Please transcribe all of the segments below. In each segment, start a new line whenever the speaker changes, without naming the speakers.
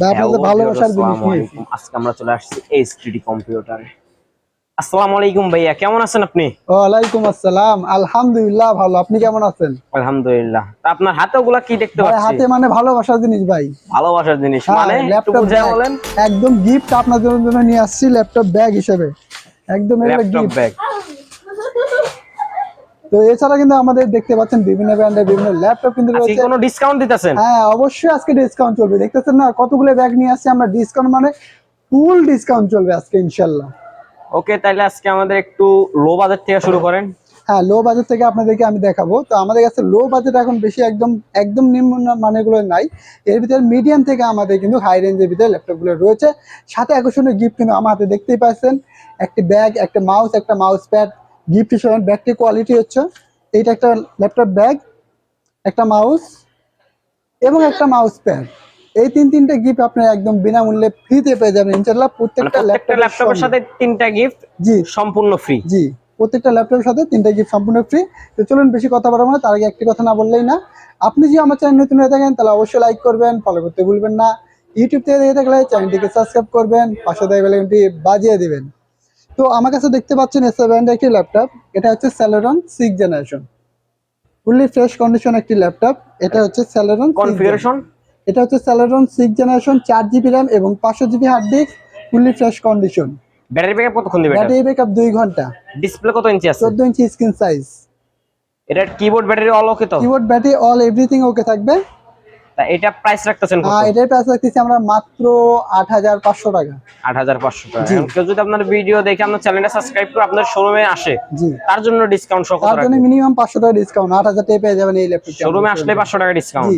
ভালোবাসার জিনিস
আসসালামু
নিয়েছি
আলাইকুম। আজকে আমরা চলে আসছি এইচটিডি কম্পিউটারে আসসালামু আলাইকুম ভাইয়া কেমন আছেন আপনি?
ওয়ালাইকুম আসসালাম। আলহামদুলিল্লাহ ভালো। আপনি কেমন আছেন?
আলহামদুলিল্লাহ। আপনার হাতে ওগুলা কি দেখতে পাচ্ছি?
হাতে মানে ভালোবাসার জিনিস ভাই।
ভালোবাসার জিনিস। মানে
ল্যাপটপ
বলেন।
একদম গিফট আপনার জন্য নিয়ে আসছি ল্যাপটপ ব্যাগ হিসেবে। একদম
ল্যাপটপ ব্যাগ
তো এছাড়া কিন্তু আমাদের দেখতে পাচ্ছেন বিভিন্ন ব্র্যান্ডের বিভিন্ন ল্যাপটপ কিন্তু
আজকে
রয়েছে।
কোনো ডিসকাউন্ট দিতেছেন?
হ্যাঁ অবশ্যই আজকে ডিসকাউন্ট চলবে। দেখতেছেন না কতগুলো ব্যাগ নিয়ে আসছে আমরা। ডিসকাউন্ট মানে ফুল ডিসকাউন্ট চলবে আজকে ইনশাল্লাহ
ওকে তাহলে আজকে আমাদের একটু লো বাজেট থেকে শুরু করেন।
হ্যাঁ লো বাজেট থেকে আপনাদেরকে আমি দেখাবো। তো আমাদের কাছে লো বাজেট এখন বেশি একদম একদম নিম্ন মানেগুলো নাই। এর ভিতরে মিডিয়াম থেকে আমাদের কিন্তু হাই রেঞ্জের ভিতরে ল্যাপটপগুলো রয়েছে। সাথে আকর্ষণীয় গিফট কিন্তু আমার হাতে দেখতেই পাচ্ছেন। একটি ব্যাগ একটা মাউস একটা মাউস প্যাড গিফট হিসেবে ব্যাগটির কোয়ালিটি হচ্ছে। এইটা একটা ল্যাপটপ ব্যাগ একটা মাউস এবং একটা মাউস প্যাড এই তিন তিনটে গিফট আপনি একদম বিনামূল্যে ফ্রিতে পেয়ে যাবেন। ইনশাল্লাহ
মানে
প্রত্যেকটা
ল্যাপটপের
ল্যাপটপের
সাথে তিনটা গিফট
জি।
সম্পূর্ণ ফ্রি
জি। প্রত্যেকটা ল্যাপটপের সাথে তিনটা গিফট সম্পূর্ণ ফ্রি তো চলুন বেশি কথা বলব না তার আগে একটি কথা না বললেই না। আপনি যদি আমার চ্যানেল নতুন হয়ে থাকেন তাহলে অবশ্যই লাইক করবেন ফলো করতে ভুলবেন না। ইউটিউব থেকে দেখে থাকলে চ্যানেলটিকে সাবস্ক্রাইব করবেন পাশে দেয় বেলাইকনটি বাজিয়ে দিবেন। তো আমার কাছে দেখতে পাচ্ছেন এস ব্র্যান্ডের একটি ল্যাপটপ এটা হচ্ছে Celeron six generation fully fresh condition একটি ল্যাপটপ এটা হচ্ছে স্যালোরন
কনফিগারেশন
এটা হচ্ছে স্যালোরন সিক্স জেনারেশন চার জিবি র্যাম এবং পাঁচশো GB hard disk fully fresh condition
battery backup কতক্ষণ দিবে এটা?
ব্যাটারি ব্যাকআপ দুই ঘণ্টা।
ডিসপ্লে কত ইঞ্চি আছে?
চোদ্দ ইঞ্চি স্ক্রিন সাইজ
এটার কিবোর্ড ব্যাটারি অল ওকে তো?
Keyboard battery all everything okay থাকবে।
তা এটা প্রাইস রাখতেছেন কত?
আর এটার প্রাইস রাখতেছি আমরা মাত্র আট হাজার পাঁচশো টাকা।
আট হাজার পাঁচশো টাকা। কেউ যদি আপনার ভিডিও দেখে আপনার চ্যানেলটা সাবস্ক্রাইব করে আপনার শোরুমে আসে
জি।
তার জন্য ডিসকাউন্ট সহ
তার জন্য মিনিমাম পাঁচশো টাকা ডিসকাউন্ট আট হাজার টাকা পেয়ে যাবেন এই ল্যাপটপ
শোরুমে আসলে পাঁচশো টাকা ডিসকাউন্ট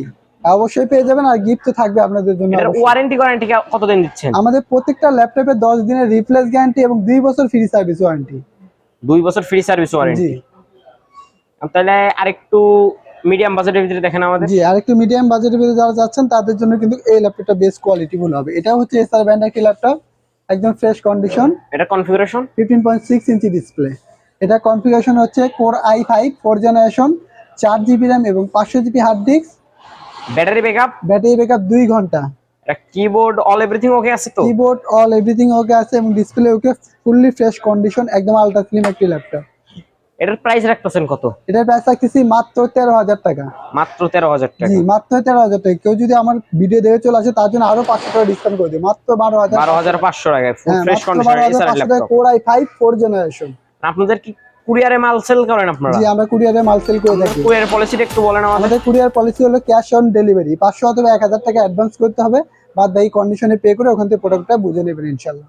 অবশ্যই পেয়ে যাবেন আর গিফট তো থাকবে আপনাদের জন্য
এটার ওয়ারেন্টি গ্যারান্টি কতদিন দিচ্ছেন?
আমাদের প্রত্যেকটা ল্যাপটপে দশ দিনের রিপ্লেস গ্যারান্টি এবং দুই বছর ফ্রি সার্ভিস ওয়ারেন্টি
দুই বছর ফ্রি সার্ভিস ওয়ারেন্টি তাহলে আরেকটু মিডিয়াম বাজেটের ভিতরে দেখেন আমাদের।
জি আর একটু মিডিয়াম বাজেটের ভিতরে যারা যাচ্ছেন তাদের জন্য কিন্তু এই ল্যাপটপটা বেস্ট কোয়ালিটি ফুল হবে। এটা হচ্ছে এসআর ব্র্যান্ড একটি ল্যাপটপ একদম ফ্রেশ কন্ডিশন
এটা configuration
fifteen point six inch display এটা কনফিগারেশন হচ্ছে core I five four generation চার জিবি র্যাম এবং পাঁচশো GB hard disk
battery backup
battery backup দুই
ঘণ্টা। কিবোর্ড অল এভরিথিং ওকে আছে তো?
কিবোর্ড অল এভরিথিং ওকে আছে এবং display okay fully fresh condition একদম আলট্রা স্লিম একটি ল্যাপটপ।
এটার প্রাইস রাখতেছেন কত?
এটার প্রাইস রাখতেছি মাত্র তেরো হাজার টাকা।
মাত্র তেরো হাজার টাকা।
জি মাত্র তেরো হাজার টাকা। কেউ যদি আমার ভিডিও দেখে চলে আসে তার জন্য আরও পাঁচশো টাকা ডিসকাউন্ট করে দিই মাত্র বারো হাজার।
বারো হাজার পাঁচশো টাকায় full fresh condition
core I five four generation
আপনাদের কি কুরিয়ারে মাল সেল করেন আপনারা?
জি আমরা কুরিয়ারে মাল সেল করে থাকি।
কুরিয়ার পলিসিটা একটু বলেন আমাদের।
আমাদের কুরিয়ার পলিসি হলো ক্যাশ অন ডেলিভারি পাঁচশো অথবা এক হাজার টাকা অ্যাডভান্স করতে হবে। বাদ বাকি কন্ডিশনে পে করে ওখান থেকে প্রোডাক্টটা বুঝে নেবেন ইনশাল্লাহ।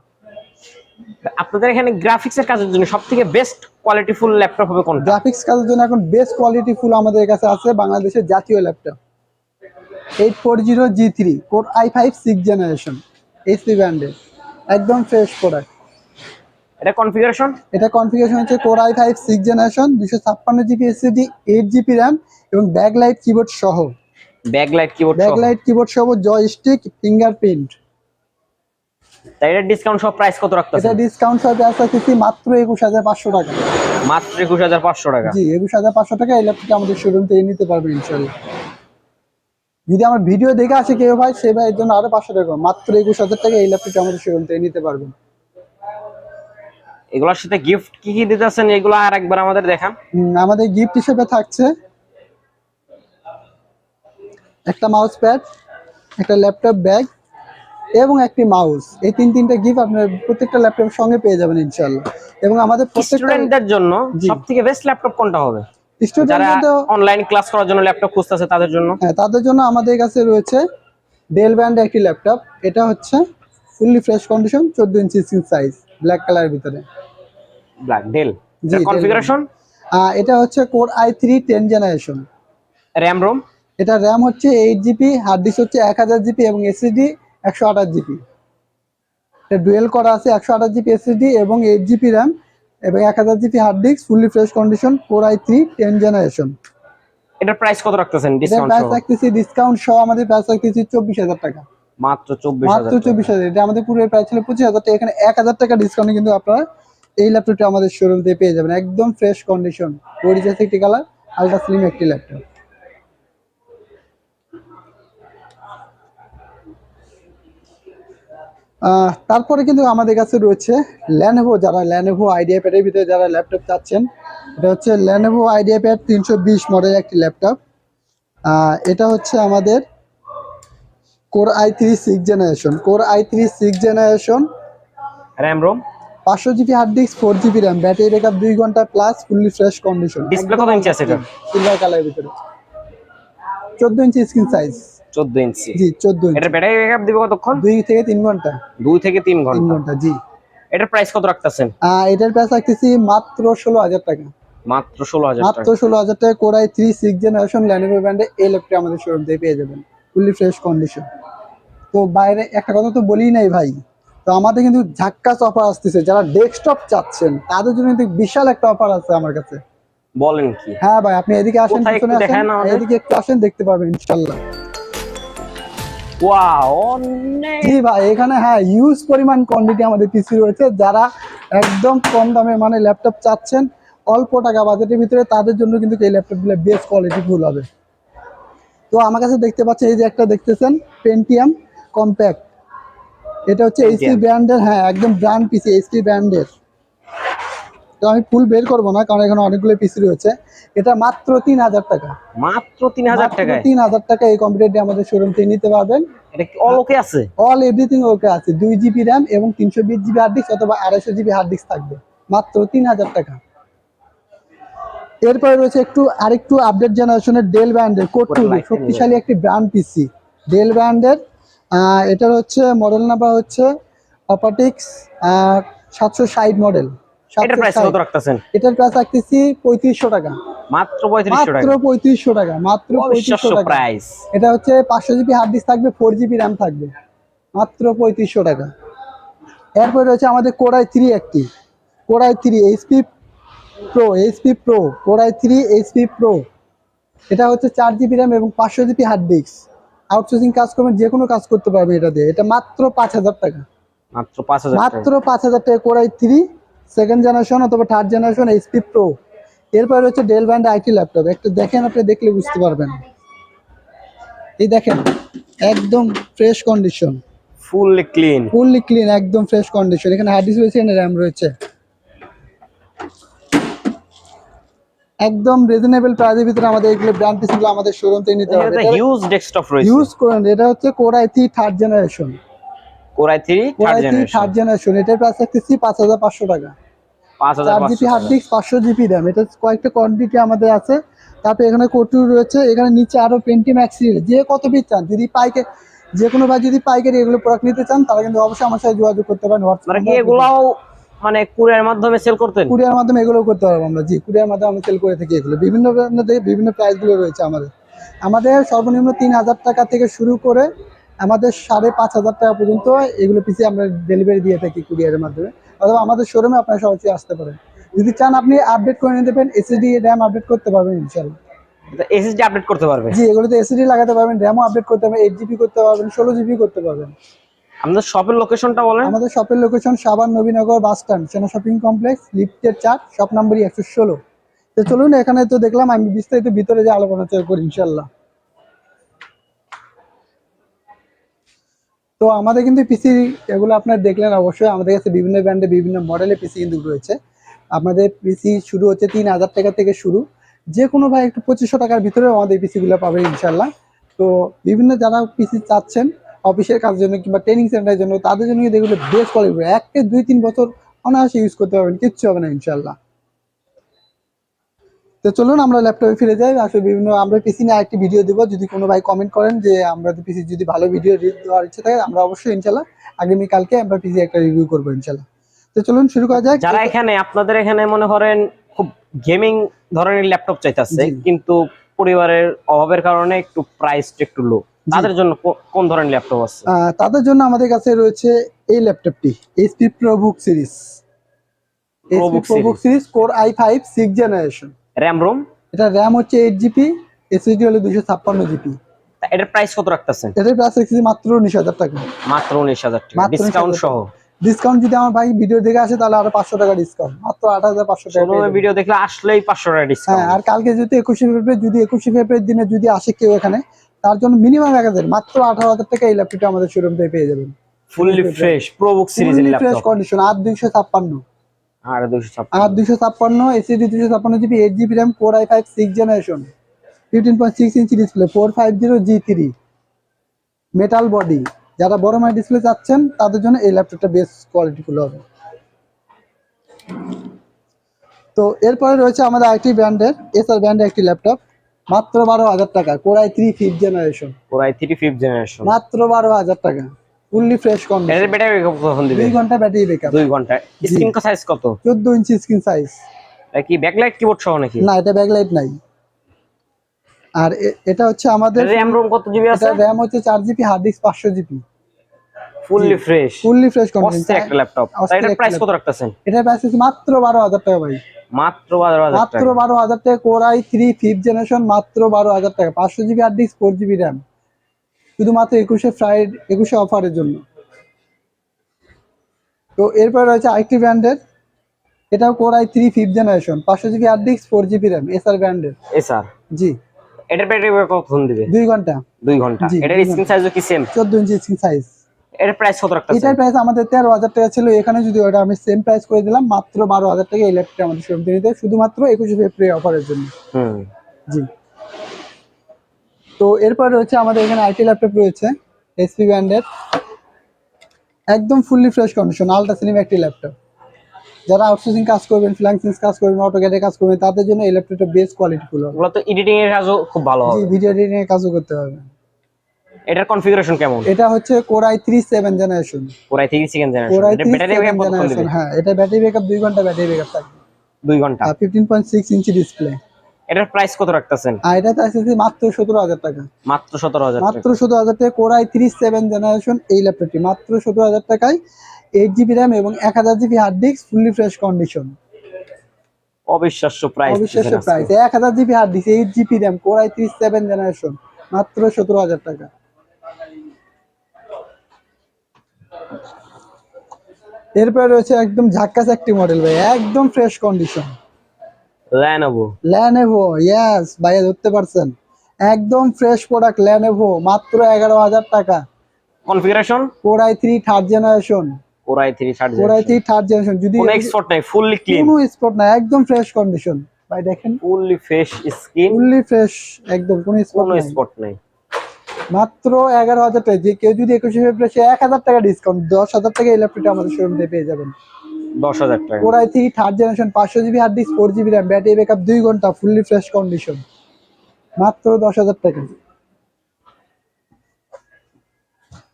আপনাদের এখানে গ্রাফিক্সের কাজের জন্য সব থেকে বেস্ট কোয়ালিটি ফুল ল্যাপটপ হবে কোনটা?
গ্রাফিক্স কাজের জন্য এখন বেস্ট কোয়ালিটি ফুল আমাদের কাছে আছে বাংলাদেশের জাতীয় laptop eight four zero G three core I five six generation HP ব্র্যান্ডের একদম ফ্রেশ প্রোডাক্ট
এটা কনফিগারেশন
এটা কনফিগারেশন হচ্ছে core I five six generation দুশো ছাপ্পান্ন GB SSD eight GB RAM এবং ব্যাকলাইট কিবোর্ড সহ।
Back light keyboard
back light keyboard সহ জয়স্টিক ফিঙ্গারপ্রিন্ট
তাই এটার ডিসকাউন্ট সব প্রাইস কত
এটা
রাখতেছেন
ডিসকাউন্ট সাথে আসা কিছু মাত্র একুশ হাজার পাঁচশো টাকা।
মাত্র একুশ হাজার পাঁচশো টাকা?
জি একুশ হাজার পাঁচশো টাকা এই ল্যাপটপটা আমাদের শোরুম থেকে নিতে পারবে ইনশাল্লাহ যদি আমার ভিডিও দেখে আসে কেউ ভাই সে ভাই এর জন্য আরও পাঁচশো টাকা। মাত্র একুশ হাজার টাকা এই ল্যাপটপটা আমাদের শোরুম থেকে নিতে পারবেন
এগুলোর সাথে গিফট কি কি দিতেছেন? এগুলো আর একবার আমাদের দেখান।
আমাদের গিফট হিসেবে থাকছে একটা মাউস প্যাড একটা ল্যাপটপ ব্যাগ এবং একটি মাউস এই তিন তিনটা গিফট আপনার প্রত্যেকটা ল্যাপটপের সঙ্গে পেয়ে যাবেন ইনশাল্লাহ এবং আমাদের
স্টুডেন্টদের জন্য
জি।
সব থেকে বেস্ট ল্যাপটপ কোনটা হবে? যারা
স্টুডেন্টদের
অনলাইন ক্লাস করার জন্য ল্যাপটপ খুঁজতেছে তাদের জন্য।
হ্যাঁ তাদের জন্য আমাদের কাছে রয়েছে ডেল ব্র্যান্ডের একটি ল্যাপটপ এটা হচ্ছে ফুললি ফ্রেশ কন্ডিশন চোদ্দ ইঞ্চি স্ক্রিন সাইজ ব্ল্যাক কালারের ভিতরে।
ব্ল্যাক ডেল কনফিগারেশন
এটা হচ্ছে core I three ten generation
RAM ROM
এটা র্যাম হচ্ছে এইট জিবি হার্ড ডিস্ক হচ্ছে এক হাজার জিবি এবং এসএসডি একশো আঠাশ জিবি। এটা ডুয়েল করা আছে একশো আঠাশ জিবি এসএসডি এবং এইট জিবি র্যাম এবং এক হাজার GB hard disk fully fresh condition core I three ten generation
এটার প্রাইস কত রাখতেছেন ডিসকাউন্ট
প্রাইস রাখতেছি ডিসকাউন্ট সহ আমাদের প্রাইস রাখতেছি চব্বিশ হাজার টাকা।
মাত্র চব্বিশ
মাত্র চব্বিশ হাজার এটা আমাদের পুরো প্রাইস ছিল পঁচিশ হাজার টাকা। এখানে এক হাজার টাকা ডিসকাউন্টে কিন্তু আপনারা এই ল্যাপটপটা আমাদের শোরুম থেকে পেয়ে যাবেন। একদম ফ্রেশ কন্ডিশন ওরিজিনাল একটি কালার আলট্রা স্লিম একটি ল্যাপটপ তারপরে কিন্তু আমাদের কাছে রয়েছে ল্যানোভো যারা ল্যানোভো আইডিয়া প্যাডের ভিতরে যারা ল্যাপটপ চাচ্ছেন এটা হচ্ছে ল্যানোভো আইডিয়া প্যাড তিনশো বিশ মডেল একটি ল্যাপটপ এটা হচ্ছে আমাদের core I three six generation core I three six generation
RAM ROM
পাঁচশো GB hard disk four GB RAM battery backup দুই ঘণ্টা plus fully fresh condition
display কত ইঞ্চি আছে এটা?
সিলভার কালারের ভিতরে। চোদ্দ ইঞ্চি স্ক্রিন সাইজ
চোদ্দ ইঞ্চি।
জি চোদ্দ ইঞ্চি।
এটার ব্যাটারি ব্যাকআপ দিবে কতক্ষণ?
দুই থেকে তিন ঘণ্টা।
দুই থেকে তিন
তিন
ঘণ্টা
ঘণ্টা জি।
এটার প্রাইস কত রাখতেছেন?
এটার প্রাইস রাখতেছি মাত্র ষোলো হাজার টাকা।
মাত্র ষোলো হাজার
মাত্র
টাকা।
ষোলো হাজার টাকা core I three six generation Lenovo ব্র্যান্ডে এই ল্যাপটপ আমাদের শোরুম থেকে পেয়ে যাবেন। ফুললি ফ্রেশ কন্ডিশন তো বাইরে একটা কথা তো বলি নাই ভাই। তো আমাদের কিন্তু ঝাক্কাস অফার আসতেছে। যারা ডেস্কটপ চাচ্ছেন তাদের জন্য কিন্তু বিশাল একটা অফার আছে আমার কাছে।
বলেন কি?
হ্যাঁ ভাই আপনি এদিকে আসেন পিছনে আসেন এদিকে একটু আসেন দেখতে পারবেন ইনশাল্লাহ।
ওয়াও অনেক।
জি ভাই এখানে হ্যাঁ ইউজ পরিমাণ কোয়ান্টিটি আমাদের পিসি রয়েছে। যারা একদম কম দামে মানে ল্যাপটপ চাচ্ছেন অল্প টাকা বাজেটের ভিতরে তাদের জন্য কিন্তু এই ল্যাপটপগুলো বেস্ট কোয়ালিটি ফুল হবে। তো আমার কাছে দেখতে পাচ্ছেন এই যে একটা দেখতেছেন পেন্টিয়াম কম্প্যাক্ট এটা হচ্ছে এইচপি ব্র্যান্ডের হ্যাঁ একদম ব্র্যান্ড পিসি এইচপি ব্র্যান্ডের তো আমি ফুল বের করব না কারণ এখানে অনেকগুলো পিসি রয়েছে। এটা মাত্র তিন হাজার টাকা।
মাত্র তিন হাজার টাকায়?
তিন হাজার টাকা এই কম্পিউটারটি আমাদের শোরুম থেকে নিতে পারবেন।
এটা কি অলোকে আছে?
অল এভরিথিং ওকে আছে। দুই জিবি র্যাম এবং তিনশো বিশ জিবি হার্ড ডিস্ক অথবা আড়াইশো জিবি হার্ড ডিস্ক থাকবে। মাত্র তিন হাজার টাকা। এরপরে রয়েছে একটু আরেকটু আপডেট জেনারেশনের ডেল ব্র্যান্ডের
পুরো
শক্তিশালী একটি ব্র্যান্ড পিসি ডেল ব্র্যান্ডের এটার হচ্ছে মডেল নাম্বার হচ্ছে অপাটিক্স সাতশো ষাট মডেল
এটার প্রাইস কত রাখতেছেন?
এটার প্রাইস রাখতেছি পঁয়ত্রিশশো টাকা।
মাত্র
মাত্র
টাকা।
পঁয়ত্রিশশো টাকা মাত্র টাকা।
প্রাইস
এটা হচ্ছে পাঁচশো জিবি হার্ড ডিস্ক থাকবে জিবি র্যাম থাকবে। মাত্র পঁয়ত্রিশশো টাকা। এরপরে রয়েছে আমাদের কোরাই একটি। Core I HP pro HP pro core I HP pro এটা হচ্ছে চার জিবি র্যাম এবং পাঁচশো জিবি হার্ড ডিস্ক আউটসোর্সিং কাজ করবেন যে কোনো কাজ করতে পারবে এটা দিয়ে। এটা মাত্র পাঁচ হাজার টাকা।
মাত্র পাঁচ হাজার টাকা।
মাত্র পাঁচ হাজার টাকা core I three second generation অথবা থার্ড জেনারেশন এইচপি প্রো এরপরে হচ্ছে ডেল ব্র্যান্ড আইটি ল্যাপটপ একটা দেখেন আপনি দেখলে বুঝতে পারবেন। এই দেখেন একদম fresh condition
fully clean
fully clean একদম ফ্রেশ কন্ডিশন এখানে হার্ড ডিস্ক রয়েছে এখানে র্যাম রয়েছে। একদম রিজনেবল প্রাইসের ভিতরে আমাদের এগুলো ব্র্যান্ড পিসগুলো আমাদের শোরুম থেকে নিতে হবে।
এটা হিউজ ডেস্কটপ রয়েছে।
ইউজ করেন এটা হচ্ছে core I three third generation
core I three third generation
third generation এটার প্রাইস রাখতেছি হাজার পাঁচশো টাকা।
পাঁচ হাজার
চার জিবি হার্ড ডিস্ক পাঁচশো জিবি র্যাম এটা কয়েকটা কোয়ান্টিটি আমাদের আছে। তারপরে এখানে কোটু রয়েছে এখানে নিচে আরও পেন্টি ম্যাক্স যে কত পিস চান যদি পাইকে যে কোনো ভাই যদি পাইকারি এগুলো প্রোডাক্ট নিতে চান তারা কিন্তু অবশ্যই আমার সাথে যোগাযোগ করতে পারেন
মানে কি এগুলাও মানে কুরিয়ার মাধ্যমে সেল করতেন?
কুরিয়ার মাধ্যমে এগুলো করতে পারব আমরা। জি কুরিয়ার মাধ্যমে আমরা সেল করে থাকি এগুলো। বিভিন্ন বিভিন্ন প্রাইসগুলো রয়েছে আমাদের। আমাদের সর্বনিম্ন তিন হাজার টাকা থেকে শুরু করে আমাদের সাড়ে পাঁচ হাজার টাকা পর্যন্ত এগুলো পিছিয়ে আমরা ডেলিভারি দিয়ে থাকি কুরিয়ারের মাধ্যমে। অথবা আমাদের শোরুমে আপনারা সরাসরি আসতে পারেন। যদি চান আপনি আপডেট করে নিতে পারেন এসএসডি র্যাম আপডেট করতে পারবেন ইনশাল্লাহ
এসএসডি আপডেট করতে পারবে?
জি এগুলোতে এসএসডি লাগাতে পারবেন র্যামও আপডেট করতে পারবেন এইট জিবি করতে পারবেন ষোলো জিবি করতে পারবেন।
আমাদের শপের লোকেশনটা বলেন।
আমাদের শপের লোকেশন সাবান Nabinagar bus stand Sena shopping complex লিফটের চার শপ নাম্বারই একশো ষোলো। তো চলুন এখানে তো দেখলাম আমি বিস্তারিত ভিতরে যে আলোচনা করি ইনশাল্লাহ তো আমাদের কিন্তু পিসি এগুলো আপনারা দেখলেন অবশ্যই। আমাদের কাছে বিভিন্ন ব্র্যান্ডে বিভিন্ন মডেলের পিসি কিন্তু রয়েছে। আমাদের পিসি শুরু হচ্ছে তিন হাজার টাকা থেকে শুরু। যে কোনো ভাই একটু পঁচিশশো টাকার ভিতরে আমাদের পিসিগুলো পাবেন ইনশাল্লাহ তো বিভিন্ন যারা পিসি চাচ্ছেন অফিসের কাজের জন্য কিংবা ট্রেনিং সেন্টারের জন্য, তাদের জন্য কিন্তু এগুলো বেস্ট কোয়ালিটি এক দুই, তিন বছর অনায়াসে ইউজ করতে পারবেন, কিচ্ছু হবে না ইনশাল্লাহ তো চলুন আমরা ল্যাপটপে ফিরে যাই। আসলে বিভিন্ন আমরা পিসি নিয়ে আরেকটি ভিডিও দেবো। যদি কোনো ভাই কমেন্ট করেন যে আমরা পিসি যদি ভালো ভিডিও দেওয়ার ইচ্ছে থাকে আমরা অবশ্যই ইনশাল্লাহ আগামীকালকে আমরা পিসি একটা রিভিউ করব ইনশাল্লাহ তো চলুন শুরু করা যাক।
যারা এখানে আপনাদের এখানে মনে করেন খুব গেমিং ধরনের ল্যাপটপ চাইতেছে কিন্তু পরিবারের অভাবের কারণে একটু প্রাইসটা একটু লো তাদের জন্য কোন ধরনের ল্যাপটপ আছে?
তাদের জন্য আমাদের কাছে রয়েছে এই ল্যাপটপটি HP ProBook series HP
ProBook
ProBook series core I five six generation
RAM ROM
এটা র্যাম হচ্ছে এইট জিবি এসএসডি হলো দুশো ছাপ্পান্ন জিবি
এটার প্রাইস কত রাখতেছেন?
এটার প্রাইস রেখেছি মাত্র উনিশ হাজার টাকা।
মাত্র উনিশ হাজার টাকা।
মাত্র 19,000
ডিসকাউন্ট সহ?
ডিসকাউন্ট যদি আমার ভাই ভিডিও দেখে আসে তাহলে আরও পাঁচশো টাকা ডিসকাউন্ট মাত্র আট হাজার পাঁচশো টাকা
ভিডিও দেখলে আসলেই পাঁচশো টাকা
হ্যাঁ
ডিসকাউন্ট
আর কালকে যদি একুশে ফেব্রুয়ারি যদি একুশে ফেব্রুয়ারির দিনে যদি আসে কেউ এখানে তার জন্য মিনিমাম এক হাজার মাত্র আঠারো হাজার টাকা এই ল্যাপটপটা আমাদের শোরুম থেকে পেয়ে যাবেন।
ফুললি ফ্রেশ প্রোবুক সিরিজের
ফুললি ফ্রেশ কন্ডিশন আর দুইশো ছাপ্পান্ন।
আর দুশো ছাপ্পান্ন।
দুইশো এসিডি দুইশো ছাপ্পান্ন GB eight GB RAM core I five six generation fifteen point six inch display four five zero G three metal body যারা বড় ডিসপ্লে চাচ্ছেন তাদের জন্য এই ল্যাপটপটা বেশ কোয়ালিটিফুল হবে। তো এরপরে রয়েছে আমাদের আইটি ব্র্যান্ডের এসআর ব্র্যান্ডের একটি ল্যাপটপ মাত্র বারো হাজার টাকা core I three fifth generation
core I three fifth generation
মাত্র বারো হাজার টাকা। Fully fresh condition
battery backup কখন দিবে?
দুই ঘণ্টা ব্যাটারি ব্যাকআপ
দুই ঘণ্টা। স্ক্রিন সাইজ কত?
চোদ্দ ইঞ্চি স্ক্রিন সাইজ
কি ব্যাকলাইট কিবোর্ড সহ নাকি?
না এটা ব্যাকলাইট নাই। আর এটা হচ্ছে আমাদের
র্যাম রোম কত জিবি আছে?
এটা র্যাম হচ্ছে চার জিবি হার্ড ডিস্ক পাঁচশো GB
fully fresh
fully fresh condition
একটা ল্যাপটপ এটার প্রাইস কত। রাখতেছেন?
এটা প্রাইস হচ্ছে মাত্র বারো হাজার টাকা ভাই।
মাত্র বারো হাজার
মাত্র
টাকা।
বারো হাজার টাকা। কোরাই থ্রি ফিফথ জেনারেশন মাত্র বারো হাজার টাকা। পাঁচশো GB hard disk four GB RAM শুধুমাত্র একুশে ফ্রাইড একুশে অফারের জন্য। তো এরপর রয়েছে আরেকটি ব্র্যান্ডের এটাও core I three fifth generation পাঁচশো GB hard disk four GB RAM Acer ব্র্যান্ডের
এ স্যার
জি।
এটার ব্যাটারি ব্যাকআপ কতক্ষণ দিবে?
দুই ঘণ্টা।
দুই ঘণ্টা।
জি,
এটার স্ক্রিন সাইজও কি সেম
চোদ্দ ইঞ্চি স্ক্রিন সাইজ
এটার প্রাইস কত রাখতেছেন?
এটার প্রাইস আমাদের তেরো হাজার টাকা ছিল। এখানে যদি ওটা আমি সেম প্রাইস করে দিলাম মাত্র বারো হাজার টাকা এই ল্যাপটপটা আমাদের শোরুম থেকে শুধুমাত্র একুশে ফেব্রুয়ারি অফারের জন্য।
হুম।
জি। তো এরপর রয়েছে আমাদের এখানে আইটি ল্যাপটপ রয়েছে এসপি ব্র্যান্ডের। একদম fully fresh condition ultra cinema একটি ল্যাপটপ। যারা আউটসোর্সিং কাজ করবেন ফ্রিল্যান্সিং কাজ করবেন অটোক্যাডে কাজ করবেন তাদের জন্য এই ল্যাপটপটা বেস্ট কোয়ালিটিফুল হবে
ওগুলো তো এডিটিং এর কাজও খুব ভালো হবে।
ভিডিও এডিটিং এর কাজও করতে হবে।
এটার কনফিগারেশন কেমন?
এটা হচ্ছে core i three seven generation
core i three second
core i
generation এটা ব্যাটারি ব্যাকআপ
জেনারেশন
দিবে?
হ্যাঁ এটা ব্যাটারি ব্যাকআপ দুই ঘণ্টা ব্যাটারি ব্যাকআপ থাকবে।
দুই ঘণ্টা।
Fifteen point six inch display
এটার প্রাইস কত রাখতেছেন?
আর এটা তো আসছে মাত্র সতেরো হাজার টাকা।
মাত্র সতেরো হাজার
মাত্র সতেরো হাজার টাকা কোরাই থ্রি সেভেন জেনারেশন এই ল্যাপটপটি মাত্র সতেরো হাজার টাকায় এইট জিবি র্যাম এবং এক হাজার GB hard disk fully fresh condition
অবিশ্বাস্য প্রাইস
অবিশ্বাস্য প্রাইস এক হাজার GB hard disk eight GB RAM core i three seven generation মাত্র সতেরো হাজার টাকা। এরপরে রয়েছে একদম ঝাক্কাস একটি মডেল ভাই একদম fresh condition
Lenovo
Lenovo yes ভাইয়া ধরতে পারছেন। একদম ফ্রেশ প্রোডাক্ট ল্যানেভো মাত্র এগারো হাজার টাকা।
Configuration
core i three third generation
core i three third
core i three third generation যদি
কোনো এক্সপোর্ট নাই ফুললি ক্লিন
কোনো স্পট না একদম ফ্রেশ কন্ডিশন ভাই দেখেন।
Fully fresh skin
fully fresh একদম কোনো স্পট
কোনো
নাই।
নাই।
মাত্র এগারো হাজার টাকা। যে কেউ যদি একুশে ফেব্রুয়ারি এক হাজার টাকা ডিসকাউন্ট দশ হাজার টাকা এই ল্যাপটপটা আমাদের শোরুম থেকে পেয়ে যাবেন।
দশ হাজার টাকা।
Core i three third generation পাঁচশো GB hard disk four GB RAM battery backup দুই ঘণ্টা ফুললি ফ্রেশ কন্ডিশন মাত্র দশ হাজার টাকা।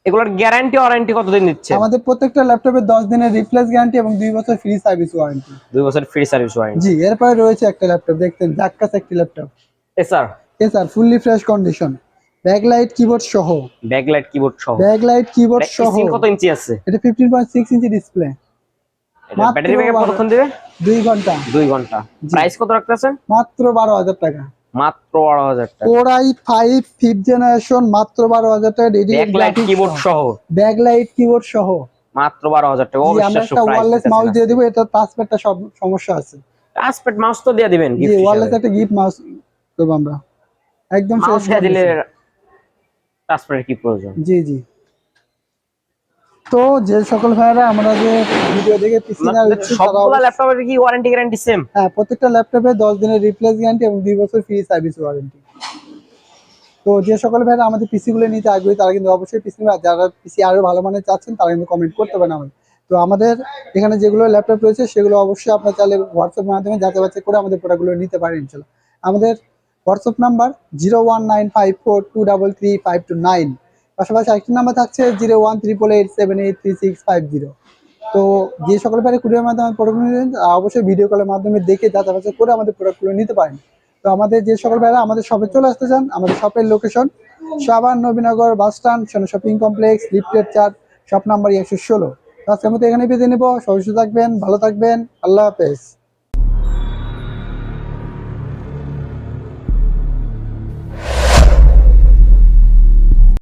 এগুলোর গ্যারান্টি ওয়ারেন্টি কতদিন দিচ্ছে?
আমাদের প্রত্যেকটা ল্যাপটপে দিনের রিপ্লেস গ্যারান্টি এবং দুই বছর ফ্রি সার্ভিস ওয়ারেন্টি
দুই বছর ফ্রি সার্ভিস ওয়ারেন্টি
জি এরপরে রয়েছে একটা ল্যাপটপ দেখতেন ঝাক্কাস একটি ল্যাপটপ
এ sir
fully fresh condition backlight keyboard সহ।
ব্যাকলাইট কিবোর্ড সহ।
ব্যাকলাইট কিবোর্ড সহ।
কত ইঞ্চি আছে?
এটা fifteen point six inch display
battery backup কতক্ষণ দিবে?
দুই ঘণ্টা।
দুই ঘণ্টা। প্রাইস কত রাখতেছেন
মাত্র বারো হাজার টাকা।
মাত্র টাকা।
কোরাই ফাইভ ফিফথ জেনারেশন মাত্র বারো হাজার টাকা
ব্যাকলাইট কিবোর্ড সহ।
ব্যাকলাইট কিবোর্ড সহ।
মাত্র বারো হাজার টাকা। অবিশ্বাস্য
একটা ওয়ারলেস মাউস দিয়ে দিব এটা টাচপ্যাডটা সব সমস্যা আছে।
টাচপ্যাড মাউস তো দিয়ে দিবেন গিফট
একটা গিফট মাউস দেবো আমরা। একদম
মাউস
fresh
দিলে টাচপ্যাডের কি প্রয়োজন?
জি জি। তো যে সকল ভাইয়েরা আমরা যে ভিডিও দেখে পিসি না উঠছি তারা
সবগুলা ল্যাপটপের কি ওয়ারেন্টি গ্যারান্টি সেম
হ্যাঁ প্রত্যেকটা ল্যাপটপে দশ দিনের রিপ্লেস গ্যারান্টি এবং দুই বছর ফ্রি সার্ভিস ওয়ারেন্টি তো যে সকল ভাইরা আমাদের পিসি গুলো নিতে আগ্রহী তারা কিন্তু অবশ্যই পিসি নেবে। যারা পিসি আরও ভালো মানের চাচ্ছেন তারা কিন্তু কমেন্ট করতে পারেন আমাদের। তো আমাদের এখানে যেগুলো ল্যাপটপ রয়েছে সেগুলো অবশ্যই আপনার চাইলে হোয়াটসঅ্যাপ মাধ্যমে যাচাই বাছাই করে আমাদের প্রোডাক্টগুলো নিতে পারেন ইনশাল্লাহ। আমাদের WhatsApp number zero one nine five four two double three five two nine পাশাপাশি আরেকটি নাম্বার থাকছে zero one triple eight seven eight three six five zero তো যে সকল ভাইরা কুরিয়ার মাধ্যমে প্রোডাক্ট অবশ্যই ভিডিও কলের মাধ্যমে দেখে যাচাই বাছাই করে আমাদের প্রোডাক্টগুলো নিতে পারেন। তো আমাদের যে সকল ভাইরা আমাদের শপে চলে আসতে চান, আমাদের শপের লোকেশন সাবান, Nabinagar bus stand Sona shopping complex lifted চার শপ নাম্বার একশো ষোলো। আজকের মতো এখানে বেঁধে নেব। সবাই থাকবেন, ভালো থাকবেন। আল্লাহ হাফেজ।